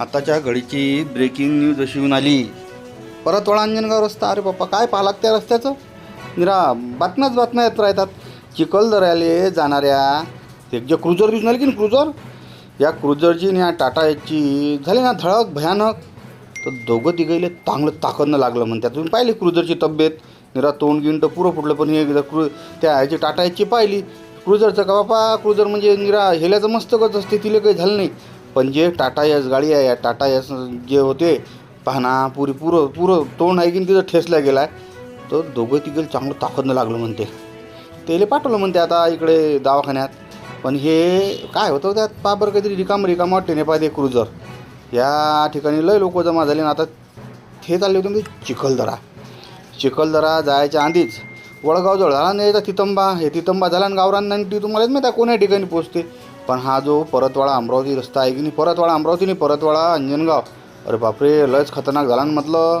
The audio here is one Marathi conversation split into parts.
आताच्या घडीची ब्रेकिंग न्यूज अशी येऊन आली. परत वळा अंजनगाव रस्ता अरे बाप्पा काय पाहिलात त्या रस्त्याचं? निरा बातम्याच बातम्या येत राहतात. चिखलदऱ्याले जाणाऱ्या एक जे क्रुझर दिसून आली की क्रुझर या क्रुझरची आणि या टाटा याची झाली ना धडक भयानक. तर दोघं तिघैले चांगलं ताकदनं लागलं म्हणतात. तुम्ही पाहिली क्रुझरची तब्येत? निरा तोंड गिंड पुरं फुटलं पण हे एकदा क्रू त्या ह्याची टाटा याची पाहिली. क्रुझरचं का बापा क्रुझर म्हणजे निरा हेल्याचं मस्तकच असते तिला काही झालं नाही. पण जे टाटा यस गाडी आहे या टाटा यस जे होते पाहना पुरी पुरं पुरं तोंड आहे की तिथं ठेसला गेला आहे तर दोघं तिघं चांगलं ताकदनं लागलं म्हणते. त्याला पाठवलं म्हणते आता इकडे दवाखान्यात. पण हे काय होतं हो त्यात? पा बरं काहीतरी रिकाम रिकाम वाटते नाही पाहिजे क्रुझर. या ठिकाणी लय लोक जमा झाले ना आता हे चालले होते म्हणजे चिखलदरा. चिखलदरा जायच्या आधीच वडगावजवळ झाला नाही तर तितंबा. हे तितंबा झाला आणि गावरान नाईन्टी तुम्हालाच माहिती आहे कोण्या ठिकाणी पोचते पण हा जो परतवाडा अमरावती रस्ता आहे की नाही? परतवाडा अमरावती नाही परतवाडा अंजनगाव. अरे बापरे लयच खतरनाक झाला ना म्हटलं.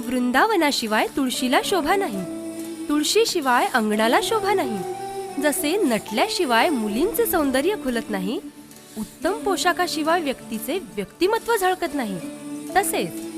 वृंदावनाशिवाय तुळशीला शोभा नाही. तुळशीशिवाय अंगणाला शोभा नाही. जसे नटल्याशिवाय मुलींचे सौंदर्य खुलत नाही उत्तम पोशाखाशिवाय व्यक्तीचे व्यक्तिमत्व झळकत नाही तसेच